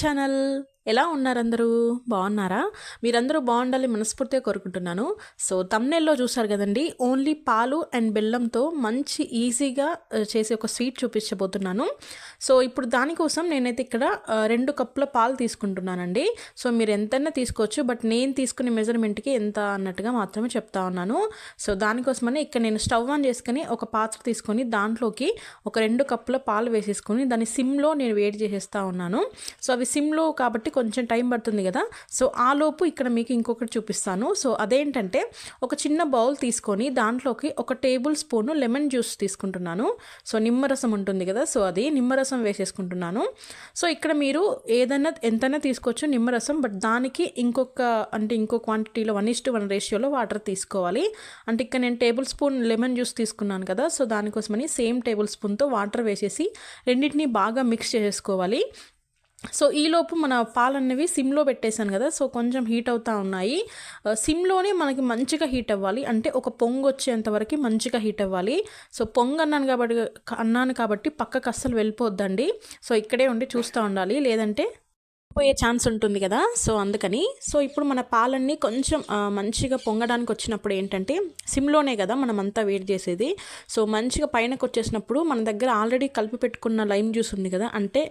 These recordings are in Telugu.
ఛానల్. ఎలా ఉన్నారు అందరూ బాగున్నారా? మీరందరూ బాగుండాలి మనస్ఫూర్తిగా కోరుకుంటున్నాను. సో తమ్నెల్లో చూసారు కదండి ఓన్లీ పాలు అండ్ బెల్లంతో మంచి ఈజీగా uh, చేసే ఒక స్వీట్ చూపించబోతున్నాను. సో ఇప్పుడు దానికోసం నేనైతే ఇక్కడ uh, రెండు కప్పుల పాలు తీసుకుంటున్నానండి. సో మీరు ఎంతైనా తీసుకోవచ్చు బట్ నేను తీసుకునే మెజర్మెంట్కి ఎంత అన్నట్టుగా మాత్రమే చెప్తా ఉన్నాను. సో దానికోసమని ఇక్కడ నేను స్టవ్ ఆన్ చేసుకుని ఒక పాత్ర తీసుకొని దాంట్లోకి ఒక రెండు కప్పుల పాలు వేసేసుకొని దాన్ని సిమ్లో నేను వేడి చేసేస్తా ఉన్నాను. సో అవి సిమ్లో కాబట్టి కొంచెం టైం పడుతుంది కదా. సో ఆ లోపు ఇక్కడ మీకు ఇంకొకటి చూపిస్తాను. సో అదేంటంటే ఒక చిన్న బౌల్ తీసుకొని దాంట్లోకి ఒక టేబుల్ స్పూను లెమన్ జ్యూస్ తీసుకుంటున్నాను. సో నిమ్మరసం ఉంటుంది కదా. సో అది నిమ్మరసం వేసేసుకుంటున్నాను. సో ఇక్కడ మీరు ఏదైనా ఎంతైనా తీసుకోవచ్చు నిమ్మరసం. బట్ దానికి ఇంకొక అంటే ఇంకో క్వాంటిటీలో వన్ ఇస్టు వన్ రేషియోలో వాటర్ తీసుకోవాలి. అంటే ఇక్కడ నేను టేబుల్ స్పూన్ లెమన్ జ్యూస్ తీసుకున్నాను కదా. సో దానికోసమని సేమ్ టేబుల్ స్పూన్తో వాటర్ వేసేసి రెండింటిని బాగా మిక్స్ చేసేసుకోవాలి. సో ఈలోపు మన పాలు అనేవి సిమ్లో పెట్టేశాను కదా సో కొంచెం హీట్ అవుతూ ఉన్నాయి. సిమ్లోనే మనకి మంచిగా హీట్ అవ్వాలి. అంటే ఒక పొంగు వచ్చేంత వరకు మంచిగా హీట్ అవ్వాలి. సో పొంగు అన్నాను కాబట్టి అన్నాను కాబట్టి పక్కకు అస్సలు వెళ్ళిపోద్దండి. సో ఇక్కడే ఉండి చూస్తూ ఉండాలి. లేదంటే పోయే ఛాన్స్ ఉంటుంది కదా? సో అందుకని. సో ఇప్పుడు మన పాలన్నీ కొంచెం మంచిగా పొంగడానికి వచ్చినప్పుడు ఏంటంటే సిమ్లోనే కదా మనం అంతా వేడి చేసేది. సో మంచిగా పైనకు వచ్చేసినప్పుడు మన దగ్గర ఆల్రెడీ కలిపి పెట్టుకున్న లైమ్ జ్యూస్ ఉంది కదా? అంటే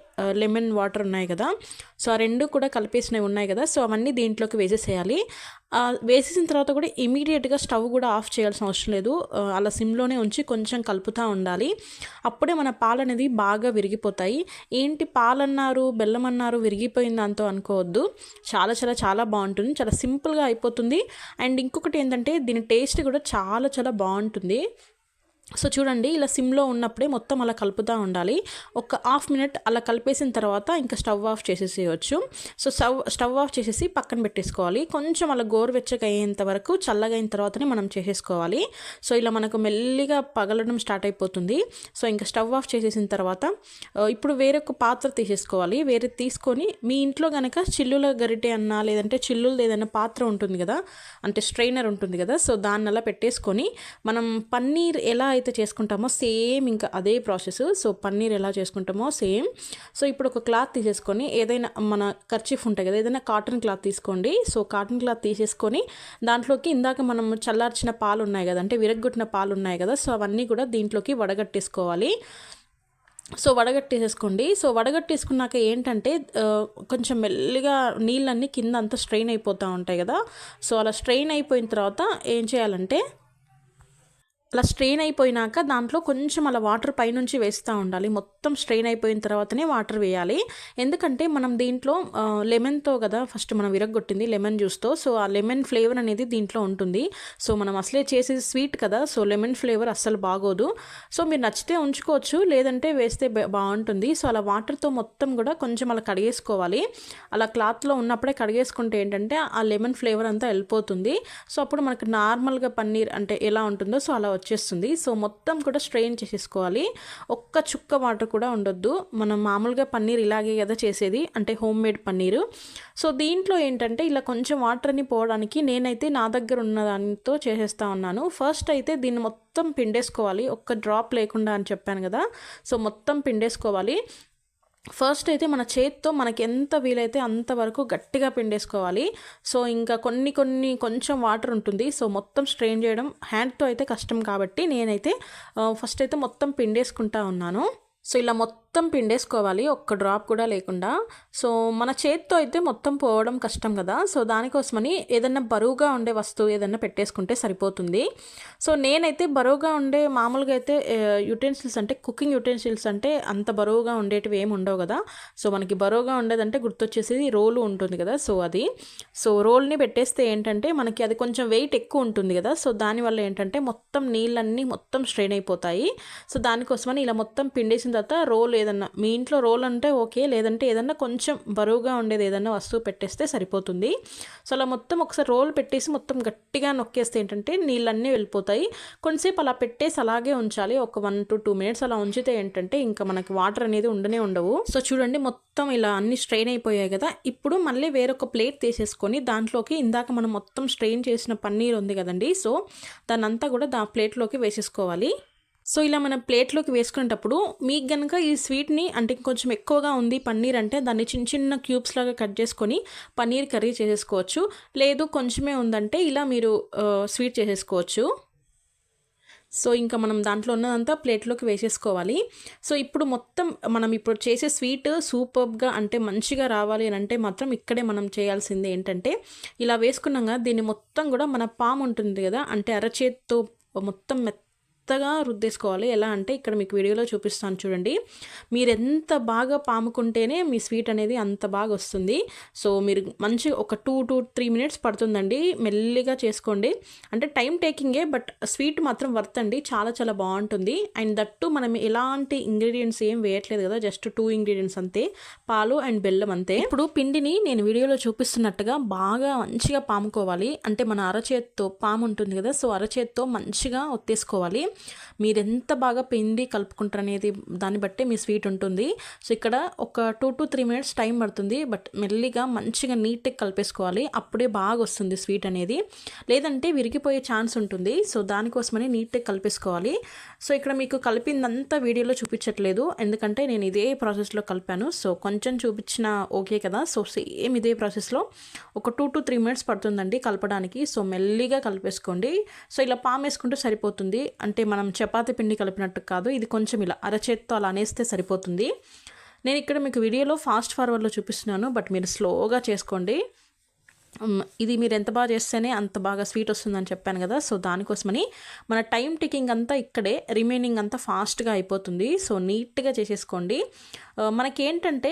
లెమన్ వాటర్ ఉన్నాయి కదా? సో ఆ రెండు కూడా కలిపేసినవి ఉన్నాయి కదా? సో అవన్నీ దీంట్లోకి వేసేసేయాలి. వేసేసిన తర్వాత కూడా ఇమీడియట్గా స్టవ్ కూడా ఆఫ్ చేయాల్సిన అవసరం లేదు. అలా సిమ్లోనే ఉంచి కొంచెం కలుపుతూ ఉండాలి. అప్పుడే మన పాలు అనేది బాగా విరిగిపోతాయి. ఏంటి పాలన్నారు బెల్లం అన్నారు విరిగిపోయింది అంతో అనుకోవద్దు. చాలా చాలా చాలా బాగుంటుంది. చాలా సింపుల్గా అయిపోతుంది. అండ్ ఇంకొకటి ఏంటంటే దీని టేస్ట్ కూడా చాలా చాలా బాగుంటుంది. సో చూడండి ఇలా సిమ్లో ఉన్నప్పుడే మొత్తం అలా కలుపుతూ ఉండాలి. ఒక హాఫ్ మినిట్ అలా కలిపేసిన తర్వాత ఇంకా స్టవ్ ఆఫ్ చేసేసేయచ్చు. సో స్టవ్ స్టవ్ ఆఫ్ చేసేసి పక్కన పెట్టేసుకోవాలి. కొంచెం అలా గోరువెచ్చగా అయ్యేంత వరకు చల్లగా అయిన తర్వాతనే మనం చేసేసుకోవాలి. సో ఇలా మనకు మెల్లిగా పగలడం స్టార్ట్ అయిపోతుంది. సో ఇంకా స్టవ్ ఆఫ్ చేసేసిన తర్వాత ఇప్పుడు వేరొక పాత్ర తీసేసుకోవాలి. వేరే తీసుకొని మీ ఇంట్లో కనుక చిల్లుల గరిటె అన్నా లేదంటే చిల్లులది ఏదైనా పాత్ర ఉంటుంది కదా అంటే స్ట్రైనర్ ఉంటుంది కదా సో దాన్ని అలా పెట్టేసుకొని మనం పన్నీర్ ఎలా అయితే చేసుకుంటామో సేమ్ ఇంకా అదే ప్రాసెస్. సో పన్నీర్ ఎలా చేసుకుంటామో సేమ్. సో ఇప్పుడు ఒక క్లాత్ తీసేసుకొని ఏదైనా మన ఖర్చీఫ్ ఉంటాయి కదా ఏదైనా కాటన్ క్లాత్ తీసుకోండి. సో కాటన్ క్లాత్ తీసేసుకొని దాంట్లోకి ఇందాక మనం చల్లార్చిన పాలు ఉన్నాయి కదా అంటే విరగ్గొట్టిన పాలు ఉన్నాయి కదా సో అవన్నీ కూడా దీంట్లోకి వడగట్టేసుకోవాలి. సో వడగట్టేసేసుకోండి. సో వడగట్టేసుకున్నాక ఏంటంటే కొంచెం మెల్లిగా నీళ్ళన్నీ కింద అంతా స్ట్రెయిన్ అయిపోతూ ఉంటాయి కదా. సో అలా స్ట్రెయిన్ అయిపోయిన తర్వాత ఏం చేయాలంటే అలా స్ట్రెయిన్ అయిపోయినాక దాంట్లో కొంచెం అలా వాటర్ పైనుంచి వేస్తూ ఉండాలి. మొత్తం స్ట్రెయిన్ అయిపోయిన తర్వాతనే వాటర్ వేయాలి. ఎందుకంటే మనం దీంట్లో లెమన్తో కదా ఫస్ట్ మనం విరగొట్టింది లెమన్ జ్యూస్తో. సో ఆ లెమన్ ఫ్లేవర్ అనేది దీంట్లో ఉంటుంది. సో మనం అసలే చేసేది స్వీట్ కదా సో లెమన్ ఫ్లేవర్ అస్సలు బాగోదు. సో మీరు నచ్చితే ఉంచుకోవచ్చు లేదంటే వేస్తే బాగుంటుంది. సో అలా వాటర్తో మొత్తం కూడా కొంచెం అలా కడిగేసుకోవాలి. అలా క్లాత్లో ఉన్నప్పుడే కడిగేసుకుంటే ఏంటంటే ఆ లెమన్ ఫ్లేవర్ అంతా వెళ్ళిపోతుంది. సో అప్పుడు మనకు నార్మల్గా పన్నీర్ అంటే ఎలా ఉంటుందో సో అలా వచ్చేస్తుంది. సో మొత్తం కూడా స్ట్రెయిన్ చేసేసుకోవాలి. ఒక్క చుక్క వాటర్ కూడా ఉండొద్దు. మనం మామూలుగా పన్నీర్ ఇలాగే కదా చేసేది. అంటే హోమ్ మేడ్ పన్నీరు. సో దీంట్లో ఏంటంటే ఇలా కొంచెం వాటర్ని పోవడానికి నేనైతే నా దగ్గర ఉన్న దానితో చేసేస్తా ఉన్నాను. ఫస్ట్ అయితే దీన్ని మొత్తం పిండేసుకోవాలి. ఒక్క డ్రాప్ లేకుండా అని చెప్పాను కదా. సో మొత్తం పిండేసుకోవాలి. ఫస్ట్ అయితే మన చేత్తో మనకి ఎంత వీలైతే అంతవరకు గట్టిగా పిండేసుకోవాలి. సో ఇంకా కొన్ని కొన్ని కొంచెం వాటర్ ఉంటుంది. సో మొత్తం స్ట్రెయిన్ చేయడం హ్యాండ్తో అయితే కష్టం కాబట్టి నేనైతే uh, ఫస్ట్ అయితే మొత్తం పిండేసుకుంటా ఉన్నాను. సో ఇలా మొత్తం మొత్తం పిండేసుకోవాలి ఒక్క డ్రాప్ కూడా లేకుండా. సో మన చేతితో అయితే మొత్తం పోవడం కష్టం కదా. సో దానికోసమని ఏదన్నా బరువుగా ఉండే వస్తువు ఏదన్నా పెట్టేసుకుంటే సరిపోతుంది. సో నేనైతే బరువుగా ఉండే మామూలుగా అయితే యుటెన్సిల్స్ అంటే కుకింగ్ యుటెన్సిల్స్ అంటే అంత బరువుగా ఉండేటివి ఏమి ఉండవు కదా. సో మనకి బరువుగా ఉండేదంటే గుర్తొచ్చేసేది రోలు ఉంటుంది కదా. సో అది. సో రోల్ని పెట్టేస్తే ఏంటంటే మనకి అది కొంచెం వెయిట్ ఎక్కువ ఉంటుంది కదా. సో దానివల్ల ఏంటంటే మొత్తం నీళ్ళన్నీ మొత్తం స్ట్రెయిన్ అయిపోతాయి. సో దానికోసమని ఇలా మొత్తం పిండేసిన తర్వాత రోల్ ఏదన్నా మీ ఇంట్లో రోల్ అంటే ఓకే లేదంటే ఏదన్నా కొంచెం బరువుగా ఉండేది ఏదన్నా వస్తువు పెట్టేస్తే సరిపోతుంది. సో అలా మొత్తం ఒకసారి రోల్ పెట్టేసి మొత్తం గట్టిగా నొక్కేస్తే ఏంటంటే నీళ్ళన్నీ వెళ్ళిపోతాయి. కొంతసేపు అలా పెట్టేసి అలాగే ఉంచాలి. ఒక వన్ టు టూ మినిట్స్ అలా ఉంచితే ఏంటంటే ఇంకా మనకి వాటర్ అనేది ఉండనే ఉండవు. సో చూడండి మొత్తం ఇలా అన్ని స్ట్రెయిన్ అయిపోయాయి కదా. ఇప్పుడు మళ్ళీ వేరొక ప్లేట్ తీసేసుకొని దాంట్లోకి ఇందాక మనం మొత్తం స్ట్రెయిన్ చేసిన పన్నీర్ ఉంది కదండి. సో దాన్ని అంతా కూడా దా ప్లేట్లోకి వేసేసుకోవాలి. సో ఇలా మనం ప్లేట్లోకి వేసుకునేటప్పుడు మీకు కనుక ఈ స్వీట్ని అంటే కొంచెం ఎక్కువగా ఉంది పన్నీర్ అంటే దాన్ని చిన్న చిన్న క్యూబ్స్ లాగా కట్ చేసుకొని పన్నీర్ కర్రీ చేసేసుకోవచ్చు. లేదు కొంచెమే ఉందంటే ఇలా మీరు స్వీట్ చేసేసుకోవచ్చు. సో ఇంకా మనం దాంట్లో ఉన్నదంతా ప్లేట్లోకి వేసేసుకోవాలి. సో ఇప్పుడు మొత్తం మనం ఇప్పుడు చేసే స్వీట్ సూపర్గా అంటే మంచిగా రావాలి అని అంటే మాత్రం ఇక్కడే మనం చేయాల్సింది ఏంటంటే ఇలా వేసుకున్నాక దీన్ని మొత్తం కూడా మన పాము ఉంటుంది కదా అంటే అరచేత్తో మొత్తం మెత్త మెత్తగా రుద్దేసుకోవాలి. ఎలా అంటే ఇక్కడ మీకు వీడియోలో చూపిస్తాను చూడండి. మీరు ఎంత బాగా పాముకుంటేనే మీ స్వీట్ అనేది అంత బాగా వస్తుంది. సో మీరు మంచి ఒక టూ టూ త్రీ మినిట్స్ పడుతుందండి. మెల్లిగా చేసుకోండి. అంటే టైం టేకింగే బట్ స్వీట్ మాత్రం వర్త్ అండి. చాలా చాలా బాగుంటుంది. అండ్ దట్టు మనం ఎలాంటి ఇంగ్రీడియంట్స్ ఏం వేయట్లేదు కదా జస్ట్ టూ ఇంగ్రీడియంట్స్ అంతే. పాలు అండ్ బెల్లం అంతే. ఇప్పుడు పిండిని నేను వీడియోలో చూపిస్తున్నట్టుగా బాగా మంచిగా పాముకోవాలి. అంటే మన అరచేత్తో పాము ఉంటుంది కదా సో అరచేత్తో మంచిగా ఒత్తేసుకోవాలి. మీరు ఎంత బాగా పిండి కలుపుకుంటారు అనేది దాన్ని బట్టే మీ స్వీట్ ఉంటుంది. సో ఇక్కడ ఒక two to three minutes time పడుతుంది. బట్ మెల్లిగా మంచిగా నీట్గా కలిపేసుకోవాలి. అప్పుడే బాగా వస్తుంది స్వీట్ అనేది. లేదంటే విరిగిపోయే ఛాన్స్ ఉంటుంది. సో దానికోసమని నీట్గా కలిపేసుకోవాలి. సో ఇక్కడ మీకు కలిపిందంతా వీడియోలో చూపించట్లేదు. ఎందుకంటే నేను ఇదే ప్రాసెస్లో కలిపాను. సో కొంచెం చూపించిన ఓకే కదా. సో సేమ్ ఇదే ప్రాసెస్లో ఒక టూ టు త్రీ మినిట్స్ పడుతుందండి కలపడానికి. సో మెల్లిగా కలిపేసుకోండి. సో ఇలా పామ్ వేసుకుంటే సరిపోతుంది. అంటే మనం చపాతి పిండి కలిపినట్టు కాదు ఇది కొంచెం ఇలా అరచేత్తో అలా అనేస్తే సరిపోతుంది. నేను ఇక్కడ మీకు వీడియోలో ఫాస్ట్ ఫార్వర్డ్లో చూపిస్తున్నాను బట్ మీరు స్లోగా చేసుకోండి. ఇది మీరు ఎంత బాగా చేస్తేనే అంత బాగా స్వీట్ వస్తుందని చెప్పాను కదా సో దానికోసమని మన టైం టికింగ్ అంతా ఇక్కడే రిమైనింగ్ అంతా ఫాస్ట్గా అయిపోతుంది. సో నీట్గా చేసేసుకోండి. మనకేంటంటే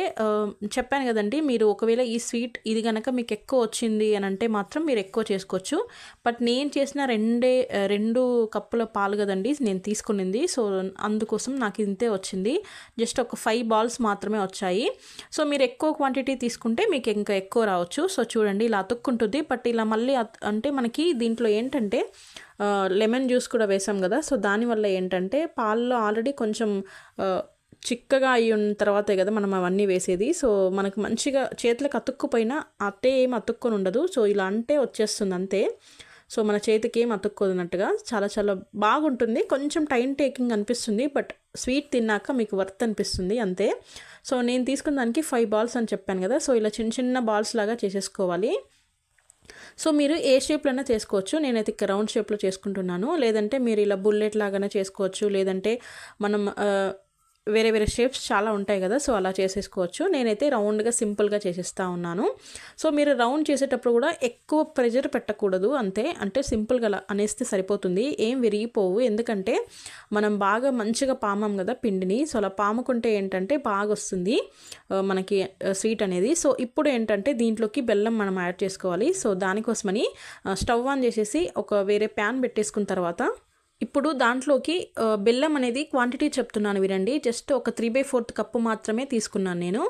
చెప్పాను కదండి మీరు ఒకవేళ ఈ స్వీట్ ఇది కనుక మీకు ఎక్కువ వచ్చింది అని అంటే మాత్రం మీరు ఎక్కువ చేసుకోవచ్చు. బట్ నేను చేసిన రెండే రెండు కప్పుల పాలు కదండి నేను తీసుకునింది. సో అందుకోసం నాకు ఇంతే వచ్చింది. జస్ట్ ఒక ఫైవ్ బాల్స్ మాత్రమే వచ్చాయి. సో మీరు ఎక్కువ క్వాంటిటీ తీసుకుంటే మీకు ఇంకా ఎక్కువ రావచ్చు. సో చూడండి ఇలా అతుక్కుంటుంది బట్ ఇలా మళ్ళీ అంటే మనకి దీంట్లో ఏంటంటే లెమన్ జ్యూస్ కూడా వేసాం కదా. సో దానివల్ల ఏంటంటే పాలలో ఆల్రెడీ కొంచెం చిక్కగా అయి ఉన్న తర్వాతే కదా మనం అవన్నీ వేసేది. సో మనకు మంచిగా చేతులకు అతుక్కుపోయినా అట్టే ఏం అతుక్కొని ఉండదు. సో ఇలా అంటే వచ్చేస్తుంది అంతే. సో మన చేతికి ఏం అతుక్కోదన్నట్టుగా చాలా చాలా బాగుంటుంది. కొంచెం టైం టేకింగ్ అనిపిస్తుంది బట్ స్వీట్ తిన్నాక మీకు వర్త్ అనిపిస్తుంది అంతే. సో నేను తీసుకున్న దానికి ఫైవ్ బాల్స్ అని చెప్పాను కదా. సో ఇలా చిన్న చిన్న బాల్స్ లాగా చేసేసుకోవాలి. సో మీరు ఏ షేప్లోనే చేసుకోవచ్చు. నేనైతే ఇక్కడ రౌండ్ షేప్లో చేసుకుంటున్నాను. లేదంటే మీరు ఇలా బుల్లెట్ లాగానే చేసుకోవచ్చు. లేదంటే మనం వేరే వేరే షేప్స్ చాలా ఉంటాయి కదా సో అలా చేసేసుకోవచ్చు. నేనైతే రౌండ్గా సింపుల్గా చేసేస్తా ఉన్నాను. సో మీరు రౌండ్ చేసేటప్పుడు కూడా ఎక్కువ ప్రెజర్ పెట్టకూడదు అంతే. అంటే సింపుల్గా అనేస్తే సరిపోతుంది. ఏం విరిగిపోవు. ఎందుకంటే మనం బాగా మంచిగా పామాం కదా పిండిని. సో అలా పాముకుంటే ఏంటంటే బాగా వస్తుంది మనకి స్వీట్ అనేది. సో ఇప్పుడు ఏంటంటే దీంట్లోకి బెల్లం మనం యాడ్ చేసుకోవాలి. సో దానికోసమని స్టవ్ ఆన్ చేసేసి ఒక వేరే ప్యాన్ పెట్టేసుకున్న తర్వాత ఇప్పుడు దాంట్లోకి బెల్లం అనేది క్వాంటిటీ చెప్తున్నాను వినండి. జస్ట్ ఒక త్రీ బై ఫోర్త్ కప్పు మాత్రమే తీసుకున్నాను నేను.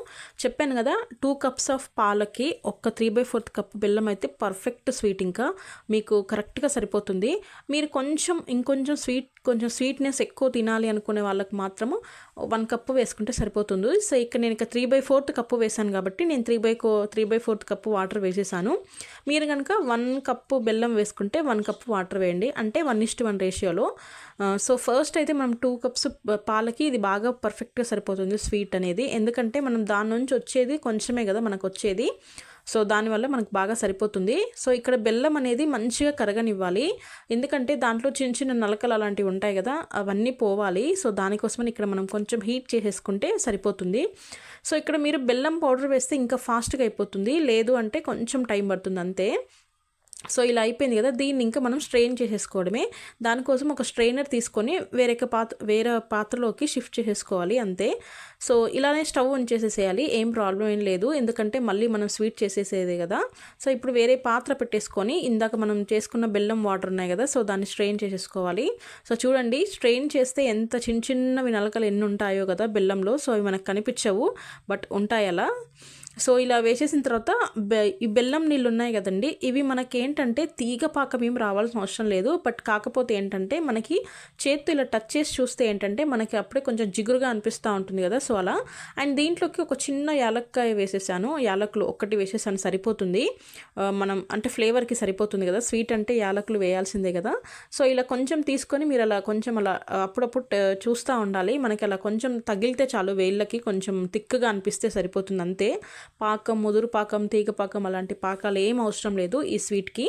చెప్పాను కదా టూ కప్స్ ఆఫ్ పాలకి ఒక త్రీ బై ఫోర్త్ కప్పు బెల్లం అయితే పర్ఫెక్ట్ స్వీట్ ఇంకా. మీకు కరెక్ట్గా సరిపోతుంది. మీరు కొంచెం ఇంకొంచెం స్వీట్ కొంచెం స్వీట్నెస్ ఎక్కువ తినాలి అనుకునే వాళ్ళకి మాత్రము వన్ కప్పు వేసుకుంటే సరిపోతుంది. సో ఇక్కడ నేను ఇక త్రీ బై ఫోర్త్ కప్పు వేసాను కాబట్టి నేను three by co three by fourth cup water వేసేసాను. మీరు కనుక వన్ కప్పు బెల్లం వేసుకుంటే వన్ కప్పు వాటర్ వేయండి. అంటే వన్ ఇస్ట్ వన్ రేషియోలో సో ఫస్ట్ అయితే మనం టూ కప్స్ పాలకి ఇది బాగా పర్ఫెక్ట్గా సరిపోతుంది స్వీట్ అనేది. ఎందుకంటే మనం దాని నుంచి వచ్చేది కొంచెమే కదా మనకు వచ్చేది. సో దానివల్ల మనకు బాగా సరిపోతుంది. సో ఇక్కడ బెల్లం అనేది మంచిగా కరగనివ్వాలి. ఎందుకంటే దాంట్లో చిన్న చిన్న నలకలు అలాంటివి ఉంటాయి కదా అవన్నీ పోవాలి. సో దానికోసమని ఇక్కడ మనం కొంచెం హీట్ చేసేసుకుంటే సరిపోతుంది. సో ఇక్కడ మీరు బెల్లం పౌడర్ వేస్తే ఇంకా ఫాస్ట్గా అయిపోతుంది. లేదు అంటే కొంచెం టైం పడుతుంది అంతే. సో ఇలా అయిపోయింది కదా దీన్ని ఇంకా మనం స్ట్రెయిన్ చేసేసుకోవడమే. దానికోసం ఒక స్ట్రెయినర్ తీసుకొని వేరే పాత్ర వేరే పాత్రలోకి షిఫ్ట్ చేసేసుకోవాలి అంతే. సో ఇలానే స్టవ్ ఆన్ చేసేసేయాలి ఏం ప్రాబ్లం ఏం లేదు. ఎందుకంటే మళ్ళీ మనం స్వీట్ చేసేసేదే కదా. సో ఇప్పుడు వేరే పాత్ర పెట్టేసుకొని ఇందాక మనం చేసుకున్న బెల్లం వాటర్ ఉన్నాయి కదా సో దాన్ని స్ట్రెయిన్ చేసేసుకోవాలి. సో చూడండి స్ట్రెయిన్ చేస్తే ఎంత చిన్న చిన్నవి నలకలు ఎన్ని ఉంటాయో కదా బెల్లంలో. సో అవి మనకు కనిపించవు బట్ ఉంటాయి అలా సో ఇలా వేసేసిన తర్వాత ఈ బెల్లం నీళ్ళు ఉన్నాయి కదండి ఇవి మనకేంటంటే తీగ పాకం ఏం రావాల్సిన అవసరం లేదు. బట్ కాకపోతే ఏంటంటే మనకి చేతితో ఇలా టచ్ చేసి చూస్తే ఏంటంటే మనకి అప్పుడే కొంచెం జిగురుగా అనిపిస్తూ ఉంటుంది కదా. సో అలా. అండ్ దీంట్లోకి ఒక చిన్న యాలక్కాయ వేసేసాను. యాలకులు ఒక్కటి వేసేసాను సరిపోతుంది. మనం అంటే ఫ్లేవర్కి సరిపోతుంది కదా. స్వీట్ అంటే యాలకులు వేయాల్సిందే కదా. సో ఇలా కొంచెం తీసుకొని మీరు అలా కొంచెం అలా అప్పుడప్పుడు చూస్తూ ఉండాలి. మనకి అలా కొంచెం తగిలితే చాలు వేళ్ళకి కొంచెం తిక్కుగా అనిపిస్తే సరిపోతుంది అంతే. పాకం ముదురు పాకం తీగ పాకం అలాంటి పాకాలు ఏం అవసరం లేదు ఈ స్వీట్కి.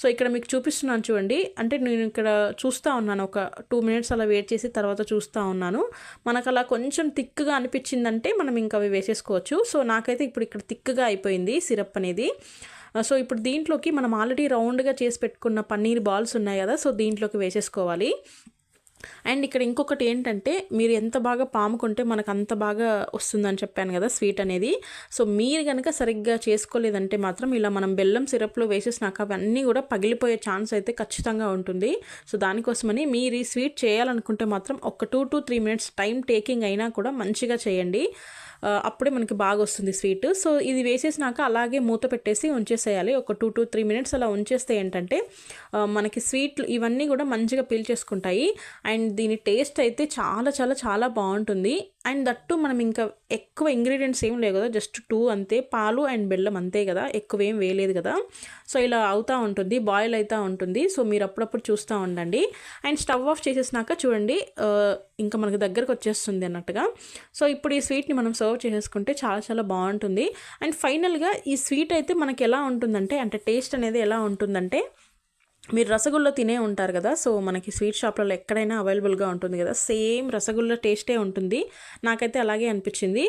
సో ఇక్కడ మీకు చూపిస్తున్నాను చూడండి. అంటే నేను ఇక్కడ చూస్తూ ఉన్నాను. ఒక టూ మినిట్స్ అలా వెయిట్ చేసి తర్వాత చూస్తూ ఉన్నాను. మనకు అలా కొంచెం థిక్గా అనిపించిందంటే మనం ఇంకా అవి వేసేసుకోవచ్చు. సో నాకైతే ఇప్పుడు ఇక్కడ థిక్గా అయిపోయింది సిరప్ అనేది. సో ఇప్పుడు దీంట్లోకి మనం ఆల్రెడీ రౌండ్గా చేసి పెట్టుకున్న పన్నీర్ బాల్స్ ఉన్నాయి కదా సో దీంట్లోకి వేసేసుకోవాలి. అండ్ ఇక్కడ ఇంకొకటి ఏంటంటే మీరు ఎంత బాగా పాముకుంటే మనకు అంత బాగా వస్తుందని చెప్పాను కదా స్వీట్ అనేది. సో మీరు కనుక సరిగ్గా చేసుకోలేదంటే మాత్రం ఇలా మనం బెల్లం సిరప్లో వేసేసినాక అవన్నీ కూడా పగిలిపోయే ఛాన్స్ అయితే ఖచ్చితంగా ఉంటుంది. సో దానికోసమని మీరు ఈ స్వీట్ చేయాలనుకుంటే మాత్రం ఒక two to three minutes time taking అయినా కూడా మంచిగా చేయండి. అప్పుడే మనకి బాగా వస్తుంది స్వీట్. సో ఇది వేసేసినాక అలాగే మూత పెట్టేసి ఉంచేసేయాలి. ఒక టూ టు త్రీ మినిట్స్ అలా ఉంచేస్తే ఏంటంటే మనకి స్వీట్లు ఇవన్నీ కూడా మంచిగా పీల్చేసుకుంటాయి అండ్ దీని టేస్ట్ అయితే చాలా చాలా చాలా బాగుంటుంది. అండ్ దట్టు మనం ఇంకా ఎక్కువ ఇంగ్రీడియంట్స్ ఏం లేవు కదా జస్ట్ టూ అంతే. పాలు అండ్ బెల్లం అంతే కదా ఎక్కువ ఏం వేయలేదు కదా. సో ఇలా అవుతూ ఉంటుంది బాయిల్ అవుతూ ఉంటుంది. సో మీరు అప్పుడప్పుడు చూస్తూ ఉండండి. అండ్ స్టవ్ ఆఫ్ చేసేసినాక చూడండి ఇంకా మనకు దగ్గరకు వచ్చేస్తుంది అన్నట్టుగా. సో ఇప్పుడు ఈ స్వీట్ని మనం సర్వ్ చేసేసుకుంటే చాలా చాలా బాగుంటుంది. అండ్ ఫైనల్గా ఈ స్వీట్ అయితే మనకి ఎలా ఉంటుందంటే అంటే టేస్ట్ అనేది ఎలా ఉంటుందంటే మీరు రసగుల్లా తినే ఉంటారు కదా సో మనకి స్వీట్ షాప్లలో ఎక్కడైనా అవైలబుల్గా ఉంటుంది కదా సేమ్ రసగుల్లా టేస్టే ఉంటుంది. నాకైతే అలాగే అనిపించింది.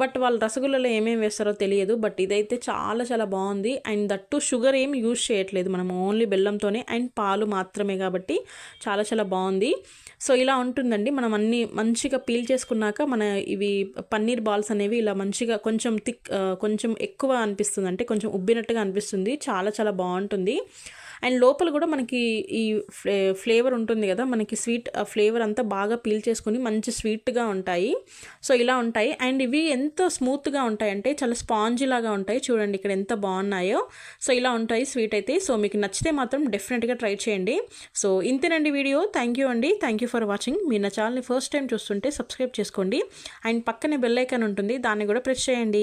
బట్ వాళ్ళు రసగుల్లలో ఏమేమి వేస్తారో తెలియదు బట్ ఇదైతే చాలా చాలా బాగుంది. అండ్ దట్టు షుగర్ ఏం యూజ్ చేయట్లేదు మనం ఓన్లీ బెల్లంతోనే అండ్ పాలు మాత్రమే కాబట్టి చాలా చాలా బాగుంది. సో ఇలా ఉంటుందండి. మనం అన్ని మంచిగా పీల్ చేసుకున్నాక మన ఇవి పన్నీర్ బాల్స్ అనేవి ఇలా మంచిగా కొంచెం థిక్ కొంచెం ఎక్కువ అనిపిస్తుంది. అంటే కొంచెం ఉబ్బినట్టుగా అనిపిస్తుంది. చాలా చాలా బాగుంటుంది. అండ్ లోపల కూడా మనకి ఈ ఫ్లే ఫ్లేవర్ ఉంటుంది కదా మనకి స్వీట్ ఫ్లేవర్ అంతా బాగా పీల్ చేసుకుని మంచి స్వీట్గా ఉంటాయి. సో ఇలా ఉంటాయి. అండ్ ఇవి ఎంత స్మూత్గా ఉంటాయంటే చాలా స్పాంజీ లాగా ఉంటాయి. చూడండి ఇక్కడ ఎంత బాగున్నాయో. సో ఇలా ఉంటాయి స్వీట్ అయితే. సో మీకు నచ్చితే మాత్రం డెఫినెట్గా ట్రై చేయండి. సో ఇంతేనండి వీడియో. థ్యాంక్ యూ అండి. Thank you for watching. మీరు నా ఛానల్ని ఫస్ట్ టైం చూస్తుంటే సబ్స్క్రైబ్ చేసుకోండి. అండ్ పక్కనే బెల్ ఐకాన్ ఉంటుంది. దాన్ని కూడా ప్రెస్ చేయండి.